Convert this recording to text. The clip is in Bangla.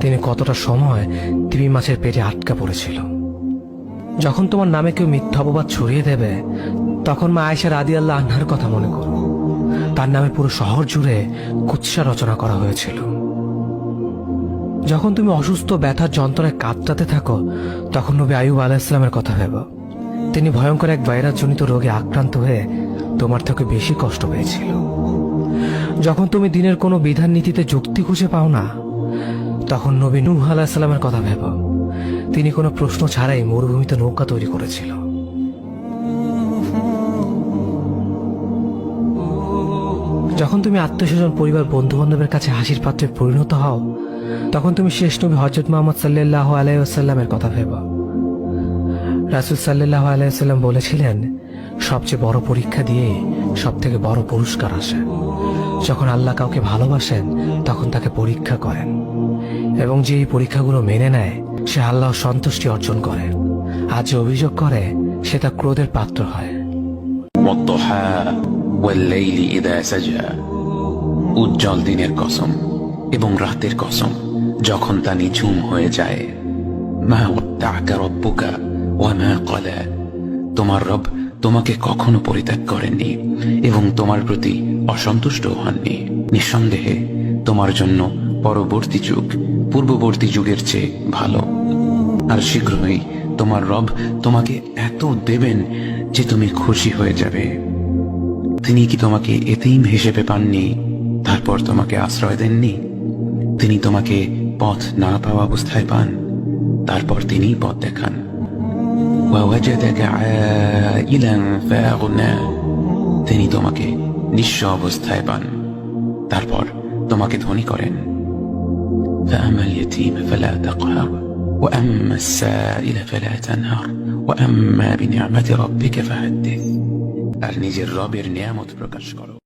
তিনি কতটা সময় তিমি মাছের পেটে আটকা পড়েছিল। যখন তোমার নামে কেউ মিথ্যা অপবাদ ছড়িয়ে দেবে, তখন মা আয়েশা রাদি আল্লাহ আহ্নার কথা মনে করো তার নামে পুরো শহর জুড়ে কুৎসা রচনা করা হয়েছিল। যখন তুমি অসুস্থ, ব্যথার যন্ত্রণায় কাঁদতে থাকো, তখন নবী আয়ুব আলাহিসামের কথা ভেব। তিনি ভয়ঙ্কর এক ভাইরাসজনিত রোগে আক্রান্ত হয়ে তোমার থেকে বেশি কষ্ট পেয়েছিল। যখন তুমি দিনের কোনো বিধান নীতিতে যুক্তি খুঁজে পাও না তখন নবী নূহ আলাহিসাল্লামের কথা ভেব। তিনি কোনো প্রশ্ন ছাড়াই মরুভূমিতে নৌকা তৈরি করেছিল। যখন তুমি আত্মীয়স্বজন, পরিবার বন্ধু বান্ধবের কাছে হাসির পাত্রে পরিণত হও, তখন তুমি শেষ নবী হজরত মোহাম্মদ সাল্লাহ আলাইসাল্লামের কথা ভেব। রাসুল সাল্লাহ আলাইসাল্লাম বলেছিলেন, সবচেয়ে বড় পরীক্ষা দিয়ে সব থেকে বড় পুরস্কার আসে। যখন আল্লাহ কাউকে ভালোবাসেন, তখন তাকে পরীক্ষা করেন। এবং যে এই পরীক্ষাগুলো মেনে নেয়, সে আল্লাহ সন্তুষ্টি অর্জন করে। আর যে অভিযোগ করে, সে তা ক্রোধের পাত্র হয়। উজ্জ্বল দিনের কসম এবং রাতের কসম যখন তা নিঝুম হয়ে যায়। মা তোমার রব তোমাকে কখনো পরিত্যাগ করেননি এবং তোমার প্রতি অসন্তুষ্ট হননি। নিঃসন্দেহে, তোমার জন্য পরবর্তী যুগ, পূর্ববর্তী যুগের চেয়ে ভালো। আর শীঘ্রই তোমার রব তোমাকে এত দেবেন যে তুমি খুশি হয়ে যাবে। তিনি কি তোমাকে এতিম হিসেবে পাননি? তারপর তোমাকে আশ্রয় দেননি? তিনি তোমাকে পথ না পাওয়া অবস্থায় পান। তারপর তিনি পথ দেখান। ووجدك عائلا فأغنى তিনি তোমাকে নিঃস্ব অবস্থায় পান তারপর তোমাকে ধনী করেন فأما اليتيم فلا تقهر وأما السائل فلا تنهر وأما بنعمة ربك فحدث আর নিজের রবের নিয়ামত প্রকাশ করো